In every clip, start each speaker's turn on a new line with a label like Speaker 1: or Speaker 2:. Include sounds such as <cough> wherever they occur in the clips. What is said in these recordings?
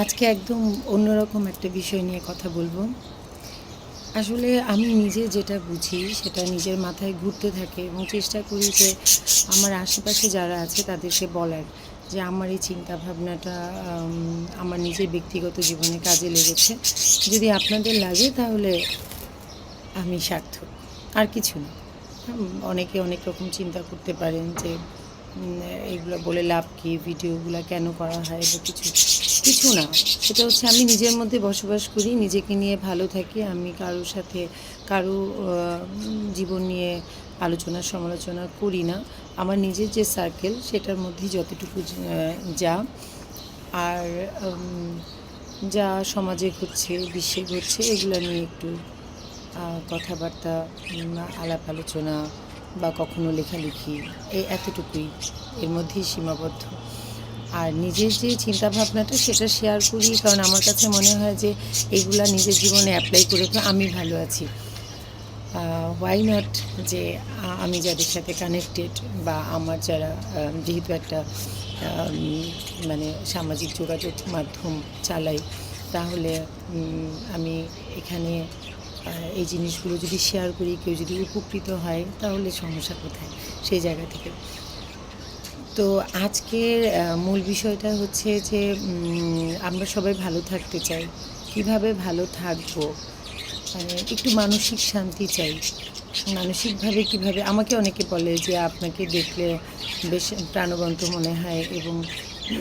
Speaker 1: আজকে একদম অন্যরকম একটা বিষয় নিয়ে কথা বলব। আসলে আমি নিজে যেটা বুঝি সেটা নিজের মাথায় ঘুরতে থাকে এবং চেষ্টা করি যে আমার আশেপাশে যারা আছে তাদেরকে বলার যে আমার এই চিন্তা ভাবনাটা আমার নিজের ব্যক্তিগত জীবনে কাজে লেগেছে। যদি আপনাদের লাগে তাহলে আমি সার্থক। আর কিছু না। অনেকে অনেক রকম চিন্তা করতে পারেন যে এগুলো বলে লাভ কী? ভিডিওগুলো কেন করা হয় বা কিছু? কিছু না। সেটা হচ্ছে আমি নিজের মধ্যে বসবাস করি, নিজেকে নিয়ে ভালো থাকি, আমি কারোর সাথে কারও জীবন নিয়ে আলোচনা সমালোচনা করি না। আমার নিজের যে সার্কেল সেটার মধ্যেই যতটুকু যা। আর যা সমাজে ঘটছে, বিশ্বে ঘটছে, এগুলো নিয়ে একটু কথাবার্তা আলাপ আলোচনা বা কখনো লেখালেখি, এই এতটুকুই। এর মধ্যেই সীমাবদ্ধ। আর নিজের যে চিন্তাভাবনাটা সেটা শেয়ার করি, কারণ আমার কাছে মনে হয় যে এগুলা নিজের জীবনে অ্যাপ্লাই করে আমি ভালো আছি। ওয়াই নট যে আমি যাদের সাথে কানেক্টেড বা আমার যারা যেহেতু একটা মানে সামাজিক যোগাযোগ মাধ্যম চালাই, তাহলে আমি এখানে এই জিনিসগুলো যদি শেয়ার করি, কেউ যদি উপকৃত হয়, তাহলে সমস্যা কোথায়? সেই জায়গা থেকে। তো আজকের মূল বিষয়টা হচ্ছে যে আমরা সবাই ভালো থাকতে চাই। কীভাবে ভালো থাকব? মানে একটু মানসিক শান্তি চাই। মানসিকভাবে কীভাবে, আমাকে অনেকে বলে যে, আপনাকে দেখলে বেশ প্রাণবন্ত মনে হয় এবং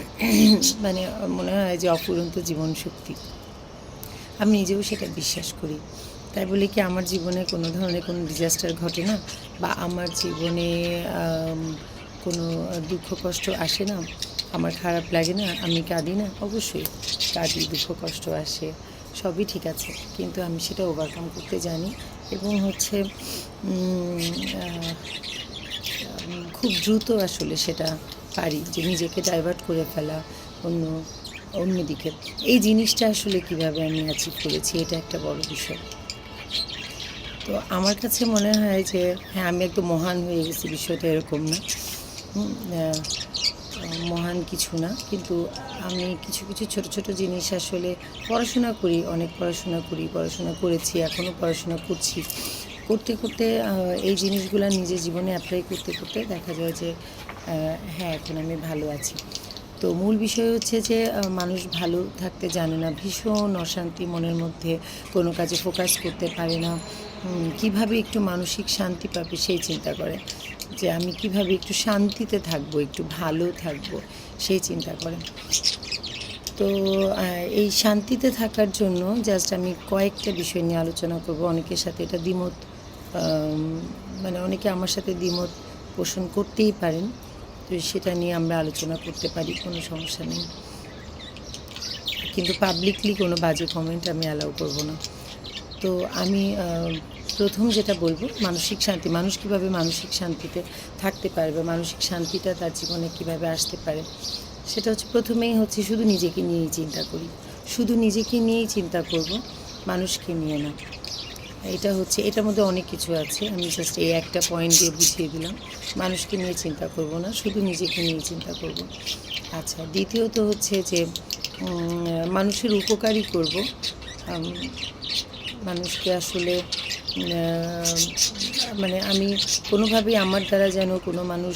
Speaker 1: <clears throat> মানে মনে হয় যে, অফুরন্ত জীবন শক্তি আমি নিজেও সেটা বিশ্বাস করি। তাই বলে কি, আমার জীবনে কোনো ধরনের কোনো ডিজাস্টার ঘটে না বা আমার জীবনে কোনো দুঃখ কষ্ট আসে না, আমার খারাপ লাগে না, আমি কাঁদি না, অবশ্যই কাঁদি, দুঃখ কষ্ট আসে, সবই ঠিক আছে। কিন্তু আমি সেটা ওভারকাম করতে জানি এবং হচ্ছে খুব দ্রুত আসলে সেটা পারি যে নিজেকে ডাইভার্ট করে ফেলা, অন্য, অন্যদিকে। এই জিনিসটা আসলে কীভাবে আমি অ্যাচিভ করেছি, এটা একটা বড় বিষয়। তো আমার কাছে মনে হয় যে হ্যাঁ আমি একটু মহান হয়ে গেছি, বিষয়টা এরকম না। মহান কিছু না, কিন্তু আমি কিছু কিছু ছোট ছোট জিনিস আসলে পড়াশোনা করি, অনেক পড়াশোনা করি, পড়াশোনা করেছি, এখনও পড়াশোনা করছি। করতে করতে এই জিনিসগুলো নিজের জীবনে অ্যাপ্লাই করতে করতে দেখা যায় যে হ্যাঁ এখন আমি ভালো আছি। তো মূল বিষয় হচ্ছে যে মানুষ ভালো থাকতে জানে না, ভীষণ অশান্তি মনের মধ্যে, কোনো কাজে ফোকাস করতে পারে না। কীভাবে একটু মানসিক শান্তি পাবে সেই চিন্তা করে। যে আমি কীভাবে একটু শান্তিতে থাকব, একটু ভালো থাকব, সেই চিন্তা করে। তো এই শান্তিতে থাকার জন্য জাস্ট আমি কয়েকটা বিষয় নিয়ে আলোচনা করব। অনেকের সাথে এটা দ্বিমত মানে অনেকে আমার সাথে দ্বিমত পোষণ করতেই পারেন। তো সেটা নিয়ে আমরা আলোচনা করতে পারি, কোনো সমস্যা নেই। কিন্তু পাবলিকলি কোনো বাজে কমেন্ট আমি অ্যালাউ করব না। তো আমি প্রথম যেটা বলব, মানসিক শান্তি, মানুষ কীভাবে মানসিক শান্তিতে থাকতে পারবে, মানসিক শান্তিটা তার জীবনে কীভাবে আসতে পারে, সেটা হচ্ছে প্রথমেই হচ্ছে শুধু নিজেকে নিয়েই চিন্তা করি। শুধু নিজেকে নিয়েই চিন্তা করব, মানুষকে নিয়ে না। এটা হচ্ছে, এটার মধ্যে অনেক কিছু আছে, আমি জাস্ট এই একটা পয়েন্ট দিয়ে বুঝিয়ে দিলাম। মানুষকে নিয়ে চিন্তা করব না, শুধু নিজেকে নিয়ে চিন্তা করব। আচ্ছা দ্বিতীয়ত হচ্ছে যে মানুষের উপকারই করব মানুষকে আসলে মানে আমি কোনোভাবেই আমার দ্বারা যেন কোনো মানুষ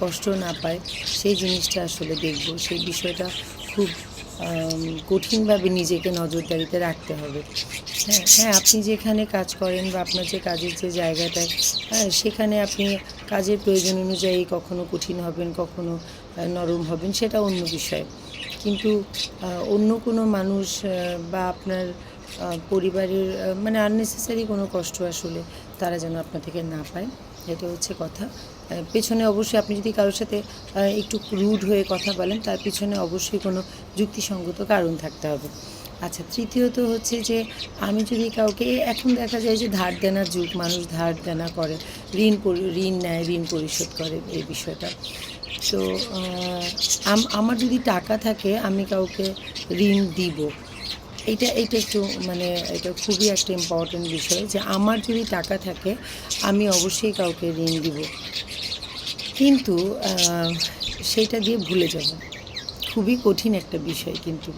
Speaker 1: কষ্ট না পায়, সেই জিনিসটা আসলে দেখব। সেই বিষয়টা খুব কঠিনভাবে নিজেকে নজরদারিতে রাখতে হবে। হ্যাঁ হ্যাঁ আপনি যেখানে কাজ করেন বা আপনার যে কাজের যে জায়গাটায় হ্যাঁ সেখানে আপনি কাজের প্রয়োজন অনুযায়ী কখনো কঠিন হবেন, কখনো নরম হবেন, সেটা অন্য বিষয়। কিন্তু অন্য কোনো মানুষ বা আপনার পরিবারের মানে আননেসেসারি কোনো কষ্ট আসলে তারা যেন আপনার থেকে না পায়। এটা হচ্ছে কথা। পেছনে অবশ্যই আপনি যদি কারোর সাথে একটু রুড হয়ে কথা বলেন, তার পিছনে অবশ্যই কোনো যুক্তিসঙ্গত কারণ থাকতে হবে। আচ্ছা তৃতীয়ত হচ্ছে যে, আমি যদি কাউকে এখন দেখা যায় যে ধার দেনার যুগ, মানুষ ধার দেনা করে, ঋণ ঋণ নেয়, ঋণ পরিশোধ করে, এই বিষয়টা। তো আমার যদি টাকা থাকে, আমি কাউকে ঋণ দিব। এটা এটা একটু মানে এটা খুবই একটা ইম্পর্টেন্ট বিষয় যে আমার যদি টাকা থাকে, আমি অবশ্যই কাউকে ঋণ দিব। কিন্তু সেটা দিয়ে ভুলে যাব। খুবই কঠিন একটা বিষয় কিন্তু।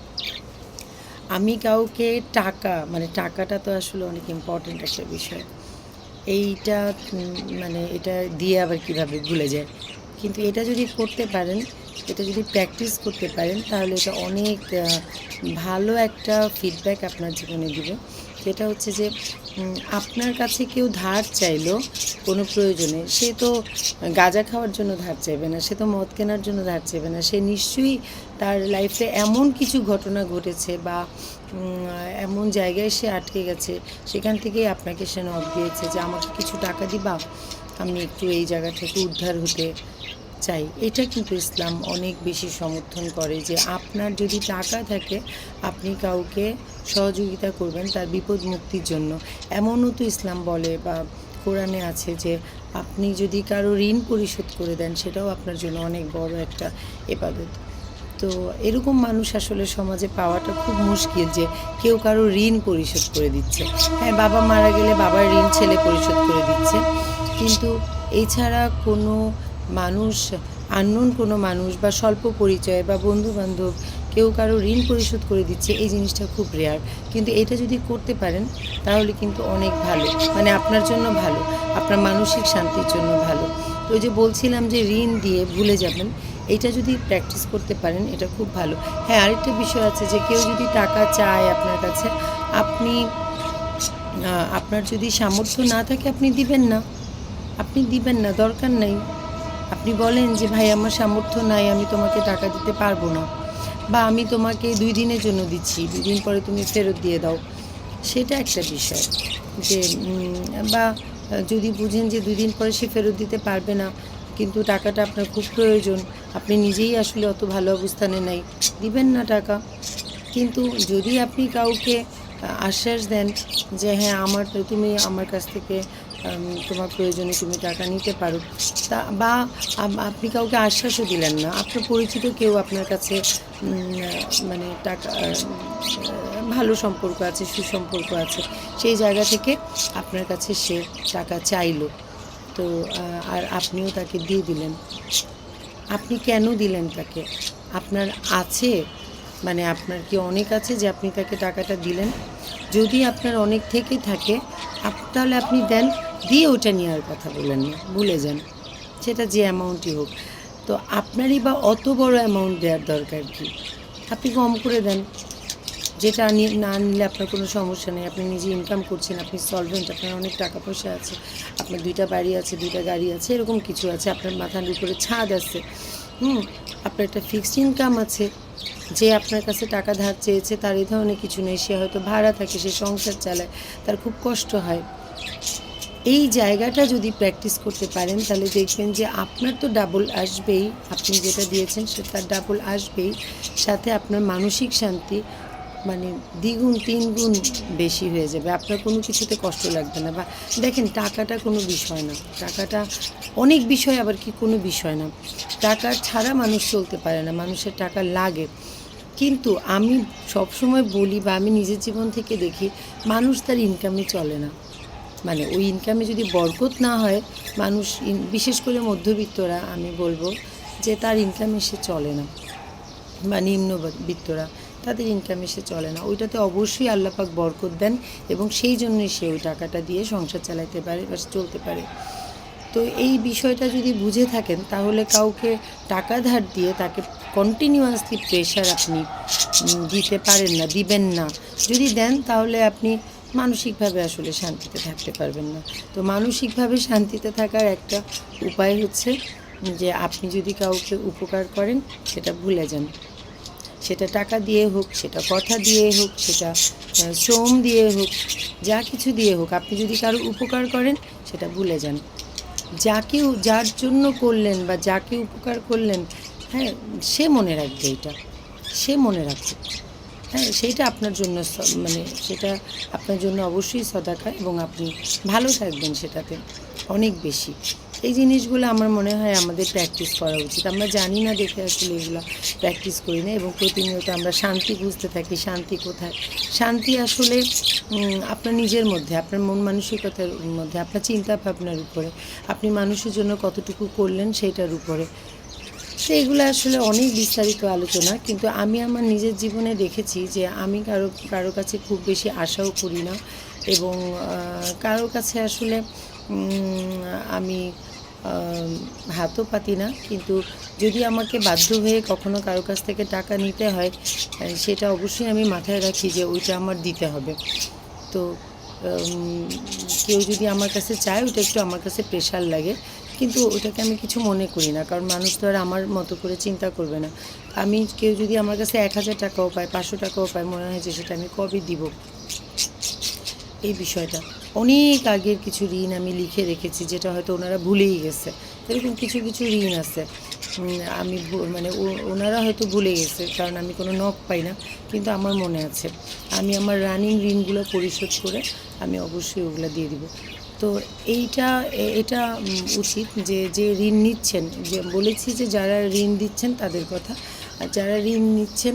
Speaker 1: আমি কাউকে টাকা মানে টাকাটা তো আসলে অনেক ইম্পর্ট্যান্ট একটা বিষয়। এইটা মানে এটা দিয়ে আবার কীভাবে ভুলে যায়? কিন্তু এটা যদি করতে পারেন, এটা যদি প্র্যাকটিস করতে পারেন, তাহলে এটা অনেক ভালো একটা ফিডব্যাক আপনার জীবনে দিবে। যেটা হচ্ছে যে আপনার কাছে কেউ ধার চাইলো কোনো প্রয়োজনে, সে তো গাঁজা খাওয়ার জন্য ধার চাইবে না, সে তো মদ কেনার জন্য ধার চাইবে না, সে নিশ্চয়ই তার লাইফে এমন কিছু ঘটনা ঘটেছে বা এমন জায়গায় সে আটকে গেছে, সেখান থেকেই আপনাকে সে নখ দিয়েছে যে, আমাকে কিছু টাকা দিবা? আমি একটু এই জায়গা থেকে উদ্ধার হতে চাই। এটা কিন্তু ইসলাম অনেক বেশি সমর্থন করে যে আপনার যদি টাকা থাকে, আপনি কাউকে সহযোগিতা করবেন তার বিপদ মুক্তির জন্য। এমনও তো ইসলাম বলে বা কোরআনে আছে যে আপনি যদি কারও ঋণ পরিশোধ করে দেন, সেটাও আপনার জন্য অনেক বড় একটা এবাদত। তো এরকম মানুষ আসলে সমাজে পাওয়াটা খুব মুশকিল যে কেউ কারও ঋণ পরিশোধ করে দিচ্ছে। হ্যাঁ বাবা মারা গেলে বাবার ঋণ ছেলে পরিশোধ করে দিচ্ছে। কিন্তু এছাড়া কোনো মানুষ আননোন কোনো মানুষ বা স্বল্প পরিচয় বা বন্ধু বান্ধব কেউ কারও ঋণ পরিশোধ করে দিচ্ছে, এই জিনিসটা খুব রেয়ার কিন্তু এটা যদি করতে পারেন, তাহলে কিন্তু অনেক ভালো। মানে আপনার জন্য ভালো, আপনার মানসিক শান্তির জন্য ভালো। তো ওই যে বলছিলাম যে ঋণ দিয়ে ভুলে যাবেন, এটা যদি প্র্যাকটিস করতে পারেন, এটা খুব ভালো। হ্যাঁ আরেকটা বিষয় আছে যে কেউ যদি টাকা চায় আপনার কাছে, আপনি আপনার যদি সামর্থ্য না থাকে, আপনি দিবেন না। আপনি দিবেন না, দরকার নেই। আপনি বলেন যে, ভাই, আমার সামর্থ্য নাই, আমি তোমাকে টাকা দিতে পারব না। বা, আমি তোমাকে দুই দিনের জন্য দিচ্ছি, দুই দিন পরে তুমি ফেরত দিয়ে দাও। সেটা একটা বিষয় যে বা, যদি বুঝেন যে, দুই দিন পরে সে ফেরত দিতে পারবে না, কিন্তু টাকাটা আপনার খুব প্রয়োজন, আপনি নিজেই আসলে অত ভালো অবস্থানে নাই, দিবেন না টাকা। কিন্তু যদি আপনি কাউকে আশ্বাস দেন যে হ্যাঁ আমার তুমি আমার কাছ থেকে তোমার প্রয়োজনে তুমি টাকা নিতে পারো। তা বা আপনি কাউকে আশ্বাসও দিলেন না। আপনার পরিচিত কেউ আপনার কাছে মানে টাকা ভালো সম্পর্ক আছে, সুসম্পর্ক আছে, সেই জায়গা থেকে আপনার কাছে সে টাকা চাইলো। তো আর আপনিও তাকে দিয়ে দিলেন। আপনি কেন দিলেন তাকে? আপনার আছে মানে আপনার কি অনেক আছে যে আপনি তাকে টাকাটা দিলেন? যদি আপনার অনেক থেকে থাকে তাহলে আপনি দেন। দিয়ে ওটা নেওয়ার কথা বলেন না, ভুলে যান। সেটা যে অ্যামাউন্টই হোক। তো আপনারই বা অত বড় অ্যামাউন্ট দেওয়ার দরকার কি? আপনি কম করে দেন। যেটা না নিলে আপনার কোনো সমস্যা নেই। আপনি নিজে ইনকাম করছেন, আপনি সলভেন্ট আপনার অনেক টাকা পয়সা আছে। আপনার দুইটা বাড়ি আছে, দুইটা গাড়ি আছে, এরকম কিছু আছে। আপনার মাথার উপরে ছাদ আছে। হুম, আপনার একটা ফিক্সড ইনকাম আছে। যে আপনার কাছে টাকা ধার চেয়েছে, তার এই ধরনের কিছু নেই। সে হয়তো ভাড়া থাকে, সে সংসার চালায়। তার খুব কষ্ট হয়। এই জায়গাটা যদি প্র্যাকটিস করতে পারেন, তাহলে দেখবেন যে আপনার তো ডাবল আসবেই। আপনি যেটা দিয়েছেন সেটা ডাবল আসবেই। সাথে আপনার মানসিক শান্তি মানে দ্বিগুণ, তিনগুণ বেশি হয়ে যাবে। আপনার কোনো কিছুতে কষ্ট লাগবে না। বা দেখেন, টাকাটা কোনো বিষয় না। টাকাটা অনেক বিষয়, আবার কি কোনো বিষয় না। টাকা ছাড়া মানুষ চলতে পারে না। মানুষের টাকা লাগে। কিন্তু আমি সবসময় বলি বা আমি নিজের জীবন থেকে দেখি, মানুষ তার ইনকামে চলে না। মানে ওই ইনকামে যদি বরকত না হয়, মানুষ বিশেষ করে মধ্যবিত্তরা, আমি বলব যে তার ইনকামে সে চলে না। বা নিম্নবিত্তরা, তাদের ইনকামে সে চলে না। ওইটাতে অবশ্যই আল্লাপাক বরকত দেন এবং সেই জন্যই সে ওই টাকাটা দিয়ে সংসার চালাতে পারে বা চলতে পারে। তো এই বিষয়টা যদি বুঝে থাকেন, তাহলে কাউকে টাকা ধার দিয়ে তাকে কন্টিনিউয়াসলি প্রেশার আপনি দিতে পারেন না, দিবেন না। যদি দেন, তাহলে আপনি মানসিকভাবে আসলে শান্তিতে থাকতে পারবেন না। তো মানসিকভাবে শান্তিতে থাকার একটা উপায় হচ্ছে যে আপনি যদি কাউকে উপকার করেন, সেটা ভুলে যান। সেটা টাকা দিয়ে হোক, সেটা কথা দিয়ে হোক, সেটা শ্রম দিয়ে হোক, যা কিছু দিয়ে হোক, আপনি যদি কারও উপকার করেন, সেটা ভুলে যান। যাকে যার জন্য করলেন বা যাকে উপকার করলেন হ্যাঁ সে মনে রাখবে এটা। সে মনে রাখবে হ্যাঁ সেইটা আপনার জন্য মানে সেটা আপনার জন্য অবশ্যই সদাকা এবং আপনি ভালো থাকবেন সেটাতে অনেক বেশি। এই জিনিসগুলো আমার মনে হয় আমাদের প্র্যাকটিস করা উচিত। আমরা জানি না দেখে আসলে এগুলো প্র্যাকটিস করি না এবং প্রতিনিয়ত আমরা শান্তি বুঝতে থাকি, শান্তি কোথায়? শান্তি আসলে আপনার নিজের মধ্যে, আপনার মন মানসিকতার মধ্যে, আপনার চিন্তা ভাবনার উপরে। আপনি মানুষের জন্য কতটুকু করলেন সেইটার উপরে তো এগুলো আসলে অনেক বিস্তারিত আলোচনা, কিন্তু আমি আমার নিজের জীবনে দেখেছি যে আমি কারও কারও কাছে খুব বেশি আশাও করি না এবং কারোর কাছে আসলে আমি হাতও পাতি না। কিন্তু যদি আমাকে বাধ্য হয়ে কখনো কারও কাছ থেকে টাকা নিতে হয় সেটা অবশ্যই আমি মাথায় রাখি যে ওইটা আমার দিতে হবে। তো কেউ যদি আমার কাছে চায়, ওটা একটু আমার কাছে প্রেশার লাগে। কিন্তু ওটাকে আমি কিছু মনে করি না, কারণ মানুষ তো আর আমার মতো করে চিন্তা করবে না। আমি কেউ যদি আমার কাছে এক হাজার টাকাও পায়, পাঁচশো টাকাও পায়, মনে হয় যে সেটা আমি কবে দিব? এই বিষয়টা। অনেক আগের কিছু ঋণ আমি লিখে রেখেছি, যেটা হয়তো ওনারা ভুলেই গেছে। এরকম কিছু কিছু ঋণ আছে। আমি মানে ওনারা হয়তো ভুলে গেছে, কারণ আমি কোনো নখ পাই না, কিন্তু আমার মনে আছে। আমি আমার রানিং ঋণগুলো পরিশোধ করে আমি অবশ্যই ওগুলো দিয়ে দিব। তো এইটা এটা উচিত যে যে ঋণ নিচ্ছেন, যে বলেছি যে যারা ঋণ দিচ্ছেন তাদের কথা, আর যারা ঋণ নিচ্ছেন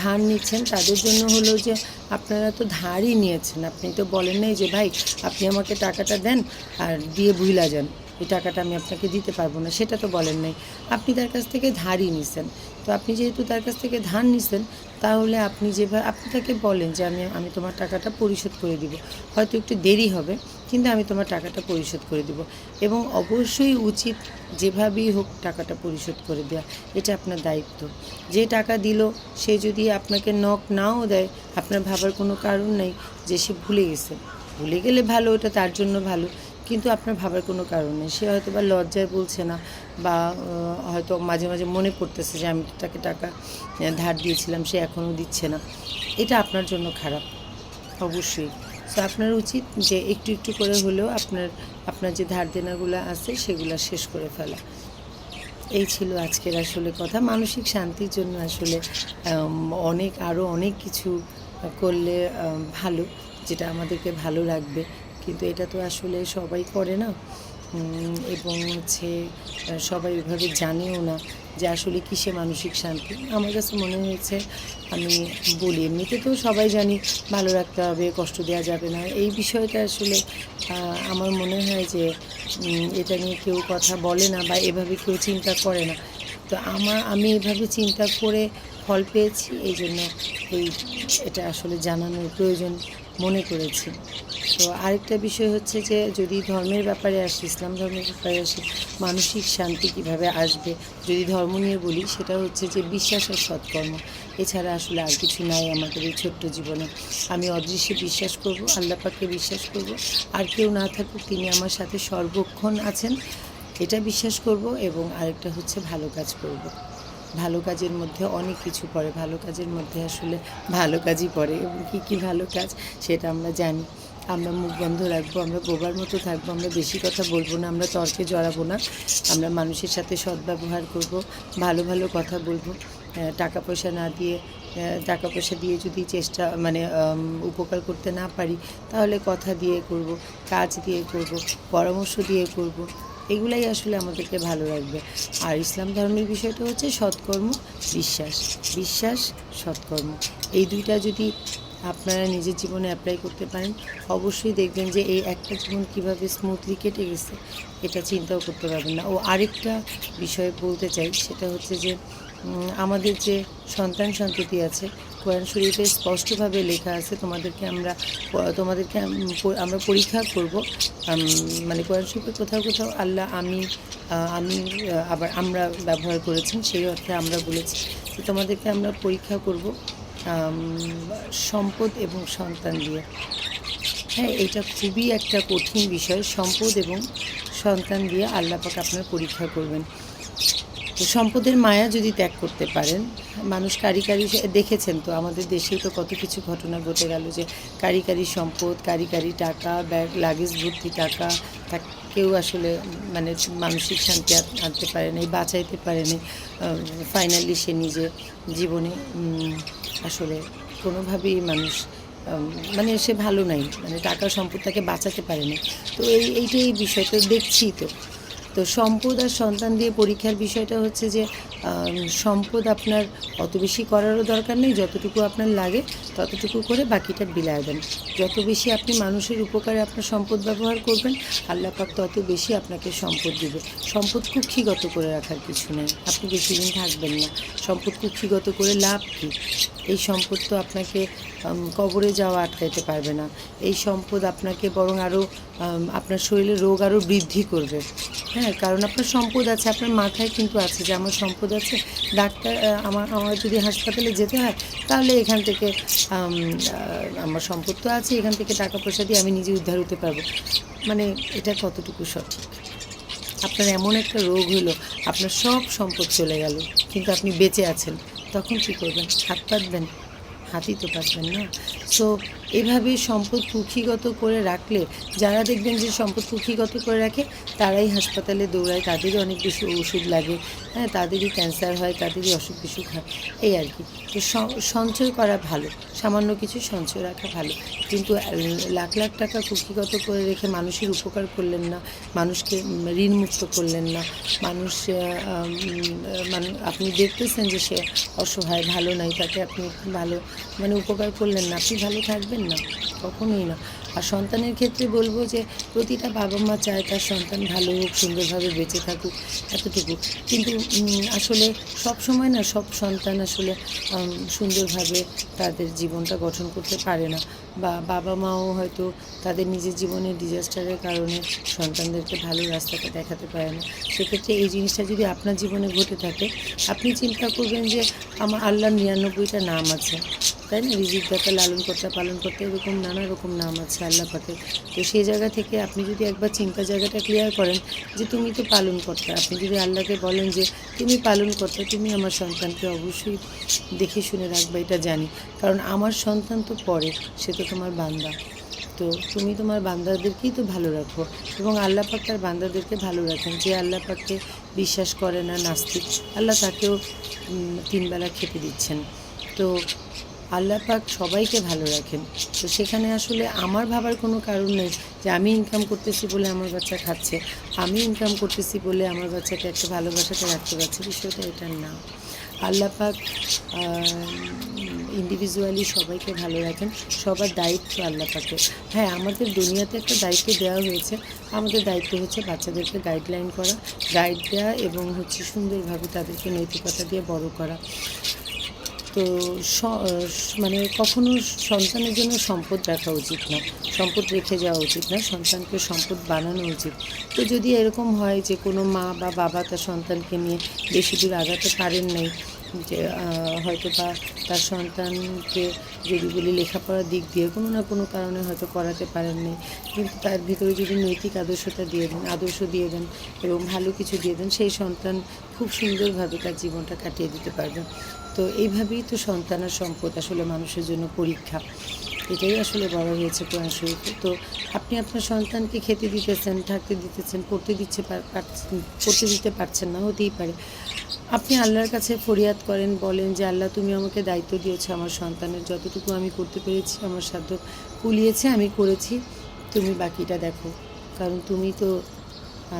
Speaker 1: ধার নিচ্ছেন তাদের জন্য হলো যে আপনারা তো ধারই নিয়েছেন, আপনি তো বলেন নাই যে ভাই আপনি আমাকে টাকাটা দেন আর দিয়ে ভুলা যান। এই টাকাটা আমি আপনাকে দিতে পারব না, সেটা তো বলেন নাই। আপনি তার কাছ থেকে ধারই নিছেন। তো আপনি যেহেতু তার কাছ থেকে ধার নিছেন, তাহলে আপনি যেভাবে, আপনি তাকে বলেন যে আমি আমি তোমার টাকাটা পরিশোধ করে দিব। হয়তো একটু দেরি হবে, কিন্তু আমি তোমার টাকাটা পরিশোধ করে দিব। এবং অবশ্যই উচিত যেভাবেই হোক টাকাটা পরিশোধ করে দেওয়া, এটা আপনার দায়িত্ব। যে টাকা দিল, সে যদি আপনাকে নখ নাও দেয়, আপনার ভাবার কোনো কারণ নেই যে সে ভুলে গেছে। ভুলে গেলে ভালো, ওটা তার জন্য ভালো। কিন্তু আপনার ভাবার কোনো কারণ নেই। সে হয়তো বা লজ্জায় বলছে না বা হয়তো মাঝে মাঝে মনে পড়তেছে যে আমি তাকে টাকা ধার দিয়েছিলাম, সে এখনও দিচ্ছে না। এটা আপনার জন্য খারাপ, অবশ্যই। তো আপনার উচিত যে একটু একটু করে হলেও আপনার আপনার যে ধার দেনাগুলো আছে সেগুলো শেষ করে ফেলা। এই ছিল আজকের আসলে কথা। মানসিক শান্তির জন্য আসলে অনেক আরও অনেক কিছু করলে ভালো, যেটা আমাদেরকে ভালো লাগবে। কিন্তু এটা তো আসলে সবাই করে না। এবং হচ্ছে সবাই ওইভাবে জানেও না যে আসলে কিসে মানসিক শান্তি। আমার কাছে মনে হয়েছে, আমি বলি, এমনিতে তো সবাই জানি ভালো রাখতে হবে, কষ্ট দেওয়া যাবে না। এই বিষয়টা আসলে আমার মনে হয় যে এটা নিয়ে কেউ কথা বলে না বা এভাবে কেউ চিন্তা করে না। তো আমার, আমি এভাবে চিন্তা করে ফল পেয়েছি, এই জন্য এই, এটা আসলে জানানোর প্রয়োজন। মনে করেছি। তো আরেকটা বিষয় হচ্ছে যে, যদি ধর্মের ব্যাপারে আসি, ইসলাম ধর্মের ব্যাপারে আসি, মানসিক শান্তি কীভাবে আসবে? যদি ধর্ম নিয়ে বলি, সেটা হচ্ছে যে, বিশ্বাস আর সৎকর্ম। এছাড়া আসলে আর কিছু নাই আমাদের এই ছোট্ট জীবনে। আমি অদৃশ্যে বিশ্বাস করব, আল্লাহ পাককে বিশ্বাস করব। আর কেউ না থাকুক, তিনি আমার সাথে সর্বক্ষণ আছেন, এটা বিশ্বাস করব এবং আরেকটা হচ্ছে ভালো কাজ করব। ভালো কাজের মধ্যে অনেক কিছু পড়ে। ভালো কাজের মধ্যে আসলে ভালো কাজই পড়ে এবং কী কী ভালো কাজ সেটা আমরা জানি। আমরা মুখ বন্ধ রাখব, আমরা বোবার মতো থাকব, আমরা বেশি কথা বলব না, আমরা তর্কে জড়াবো না। আমরা মানুষের সাথে সদ্ব্যবহার করব, ভালো ভালো কথা বলব। টাকা পয়সা না দিয়ে টাকা পয়সা দিয়ে যদি চেষ্টা মানে উপকার করতে না পারি, তাহলে কথা দিয়ে করব, কাজ দিয়ে করব, পরামর্শ দিয়ে করব। এগুলাই আসলে আমাদেরকে ভালো রাখবে আর ইসলাম ধর্মের বিষয়টা হচ্ছে সৎকর্ম, বিশ্বাস। বিশ্বাস, সৎকর্ম। এই দুইটা যদি আপনারা নিজের জীবনে অ্যাপ্লাই করতে পারেন, অবশ্যই দেখবেন যে এই একটা জীবন কীভাবে স্মুথলি কেটে গেছে, এটা চিন্তাও করতে পারবেন না। ও আরেকটা বিষয় বলতে চাই, সেটা হচ্ছে যে আমাদের যে সন্তান সন্ততি আছে কোরআন শরীফে স্পষ্টভাবে লেখা আছে, তোমাদেরকে আমরা তোমাদেরকে আমরা পরীক্ষা করব। মানে কোরআন শরীফে কোথাও কোথাও আল্লাহ আমি আমি আবার আমরা ব্যবহার করেছেন, সেই অর্থে আমরা বলেছি। যে তোমাদেরকে আমরা পরীক্ষা করব সম্পদ এবং সন্তান দিয়ে। হ্যাঁ এটা খুবই একটা কঠিন বিষয়, সম্পদ এবং সন্তান দিয়ে আল্লাহ পাক আপনার পরীক্ষা করবেন। তো সম্পদের মায়া যদি ত্যাগ করতে পারেন, মানুষ কারি কারি দেখেছেন তো, আমাদের দেশেই তো কত কিছু ঘটনা ঘটে গেল যে কারি কারি সম্পদ, কারি কারি টাকা, ব্যাগ, লাগেজ, ভর্তি টাকা, তা কেউ আসলে মানে মানসিক শান্তি আন- আনতে পারেনি বাঁচাইতে পারেনি ফাইনালি সে নিজে জীবনে আসলে কোনোভাবেই মানুষ মানে সে ভালো নাই মানে টাকা সম্পদ তাকে বাঁচাতে পারেনি। তো এই, এইটাই বিষয়টা দেখছি তো। তো সম্পদ আর সন্তান দিয়ে পরীক্ষার বিষয়টা হচ্ছে যে সম্পদ আপনার অত বেশি করারও দরকার নেই, যতটুকু আপনার লাগে ততটুকু করে বাকিটা বিলায় দেন। যত বেশি আপনি মানুষের উপকারে আপনার সম্পদ ব্যবহার করবেন আল্লাহ পাক তত বেশি আপনাকে সম্পদ দিবে। সম্পদ কুক্ষিগত করে রাখার কিছু নেই, আপনি বেশি দিন থাকবেন না। সম্পদ কুক্ষিগত করে লাভ কী? এই সম্পদ তো আপনাকে কবরে যাওয়া আটকাইতে পারবে না। এই সম্পদ আপনাকে বরং আরও আপনার শরীরে রোগ আরও বৃদ্ধি করবে। হ্যাঁ কারণ আপনার সম্পদ আছে, আপনার মাথায় কিন্তু আছে যে আমার সম্পদ আছে ডাক্তার আমার আমার যদি হাসপাতালে যেতে হয়, তাহলে এখান থেকে আমার সম্পত্তি আছে, এখান থেকে টাকা পয়সা দিয়ে আমি নিজে উদ্ধার হতে পারব। মানে এটা কতটুকু সঠিক? আপনার এমন একটা রোগ হলো, আপনার সব সম্পদ চলে গেল, কিন্তু আপনি বেঁচে আছেন, তখন কী করবেন? হাত পাতবেন হাতই তো পাতবেন না। সো এভাবে সম্পদ কুক্ষিগত করে রাখলে, যারা দেখবেন যে সম্পদ কুক্ষিগত করে রাখে, তারাই হাসপাতালে দৌড়ায়, তাদেরই অনেক বেশি ওষুধ লাগে। হ্যাঁ তাদেরই ক্যান্সার হয়, তাদেরই অসুখ বিসুখ হয়, এই আর কি। তো সঞ্চয় করা ভালো, সামান্য কিছু সঞ্চয় রাখা ভালো। কিন্তু লাখ লাখ টাকা কুক্ষিগত করে রেখে মানুষের উপকার করলেন না, মানুষকে ঋণমুক্ত করলেন না, মানুষ মানে আপনি দেখতেছেন যে সে অসহায়, ভালো নাই তাকে আপনি ভালো মানে উপকার করলেন না। আপনি ভালো থাকবেন না, কখনোই না। আর সন্তানের ক্ষেত্রে বলব যে, প্রতিটা বাবা মা চায় তার সন্তান ভালো হোক, সুন্দরভাবে বেঁচে থাকুক, এতটুকু। কিন্তু আসলে সব সময় না, সব সন্তান আসলে সুন্দরভাবে তাদের জীবনটা গঠন করতে পারে না। বা বাবা মাও হয়তো তাদের নিজের জীবনের ডিজাস্টারের কারণে সন্তানদেরকে ভালো রাস্তাটা দেখাতে পারে না। সেক্ষেত্রে এই জিনিসটা যদি আপনার জীবনে ঘটে থাকে, আপনি চিন্তা করবেন যে আমার আল্লাহর নিরানব্বইটা নাম আছে, তাই না? রিজিক দাতা লালন কর্তা পালন করতে এরকম নানা রকম নাম আছে আল্লাহ পাকের। তো সেই জায়গা থেকে আপনি যদি একবার চিন্তা জায়গাটা ক্লিয়ার করেন যে তুমি তো পালন কর্তা আপনি যদি আল্লাহকে বলেন যে তুমি পালন কর্তা তুমি আমার সন্তানকে অবশ্যই দেখে শুনে রাখবে, এটা জানি। কারণ আমার সন্তান তো পরে, সে তো তোমার বান্দা। তো তুমি তোমার বান্দাদেরকেই তো ভালো রাখো এবং আল্লাহ পাক তার বান্দাদেরকে ভালো রাখেন। যে আল্লাহ পাককে বিশ্বাস করে না নাস্তিক, আল্লাহ তাকেও তিনবেলা খেতে দিচ্ছেন। তো আল্লাহ পাক সবাইকে ভালো রাখেন। তো সেখানে আসলে আমার ভাবার কোনো কারণ নেই যে আমি ইনকাম করতেছি বলে আমার বাচ্চা খাচ্ছে। আমি ইনকাম করতেছি বলে আমার বাচ্চাকে একটা ভালোবাসাতে রাখতে পারছি, বিষয়টা এটা না। আল্লাহ পাক ইন্ডিভিজুয়ালি সবাইকে ভালো রাখেন, সবার দায়িত্ব আল্লাহ পাকে হ্যাঁ আমাদের দুনিয়াতে একটা দায়িত্ব দেওয়া হয়েছে। আমাদের দায়িত্ব হচ্ছে বাচ্চাদেরকে গাইডলাইন করা গাইড দেওয়া এবং হচ্ছে সুন্দরভাবে তাদেরকে নৈতিকতা দিয়ে বড় করা। তো মানে কখনো সন্তানের জন্য সম্পদ রাখা উচিত না, সম্পদ রেখে যাওয়া উচিত না, সন্তানকে সম্পদ বানানো উচিত। তো যদি এরকম হয় যে কোনো মা বা বাবা তার সন্তানকে নিয়ে বেশি দূর আগাতে পারেন নাই যে হয়তো বা তার সন্তানকে যদি বলি লেখাপড়ার দিক দিয়ে কোনো না কোনো কারণে হয়তো করাতে পারেননি। কিন্তু তার ভিতরে যদি নৈতিক আদর্শটা দিয়ে দেন, আদর্শ দিয়ে দেন এবং ভালো কিছু দিয়ে দেন, সেই সন্তান খুব সুন্দরভাবে তার জীবনটা কাটিয়ে দিতে পারবে। তো এইভাবেই তো সন্তান আর সম্পদ আসলে মানুষের জন্য পরীক্ষা। এটাই আসলে বলা হয়েছে কোরআন শরীফে। তো আপনি আপনার সন্তানকে খেতে দিতেছেন, থাকতে দিতেছেন, পড়তে দিচ্ছে পড়তে দিতে পারছেন না, হতেই পারে। আপনি আল্লাহর কাছে ফরিয়াদ করেন, বলেন যে, আল্লাহ, তুমি আমাকে দায়িত্ব দিয়েছ, আমার সন্তানের যতটুকু আমি করতে পেরেছি, আমার সাধ্য কুলিয়েছে আমি করেছি। তুমি বাকিটা দেখো। কারণ তুমি তো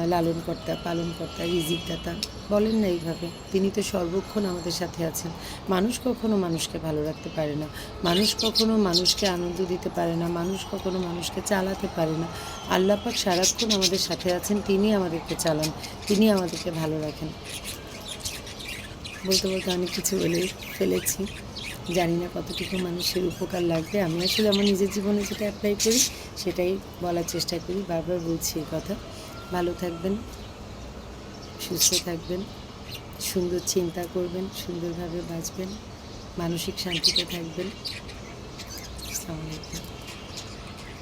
Speaker 1: লালনকর্তা, পালনকর্তা, রিজিকদাতা। বলেন না এইভাবে। তিনি তো সর্বক্ষণ আমাদের সাথে আছেন। মানুষ কখনো মানুষকে ভালো রাখতে পারে না। মানুষ কখনো মানুষকে আনন্দ দিতে পারে না। মানুষ কখনো মানুষকে চালাতে পারে না। আল্লাহ পাক সারাক্ষণ আমাদের সাথে আছেন। তিনি আমাদেরকে চালান। তিনি আমাদেরকে ভালো রাখেন। বলতে বলতে অনেক কিছু বলে ফেলেছি। জানি না কতটুকু মানুষের উপকার লাগবে। আমি আসলে আমার নিজের জীবনে যেটা অ্যাপ্লাই করি, সেটাই বলার চেষ্টা করি, বারবার বলছি এই কথা। ভালো থাকবেন, সুস্থ থাকবেন, সুন্দর চিন্তা করবেন, সুন্দরভাবে বাঁচবেন, মানসিক শান্তিতে থাকবেন। আসসালামু আলাইকুম।